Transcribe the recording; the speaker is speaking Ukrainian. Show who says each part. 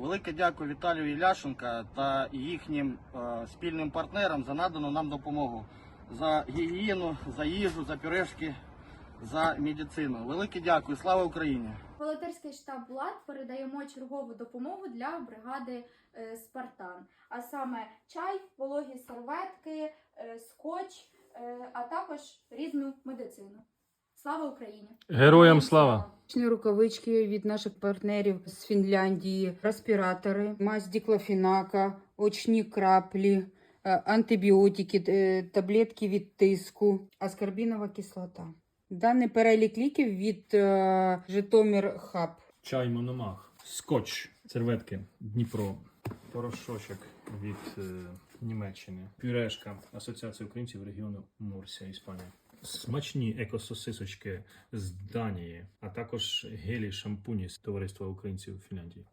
Speaker 1: Велике дякую Віталію Іляшенка та їхнім е, спільним партнерам за надану нам допомогу за гігієну, за їжу, за пюрешки, за медицину. Велике дякую. Слава Україні!
Speaker 2: Волонтерський штаб ЛАД передаємо чергову допомогу для бригади е, Спартан, а саме чай, вологі серветки, е, скотч, е, а також різну медицину. Слава Україні!
Speaker 3: Героям слава!
Speaker 4: Рукавички від наших партнерів з Фінляндії, респіратори, мазь діклофінака, очні краплі, е, антибіотики, е, таблетки від тиску, аскорбінова кислота. Даний перелік ліків від е, Житомир Хаб.
Speaker 3: Чай Мономах, скотч, серветки, Дніпро, порошочок від е, Німеччини, пюрешка Асоціація українців регіону Мурсія, Іспанія. Смачні екососисочки з Данії, а також гелі шампуні з товариства українців Фінляндії.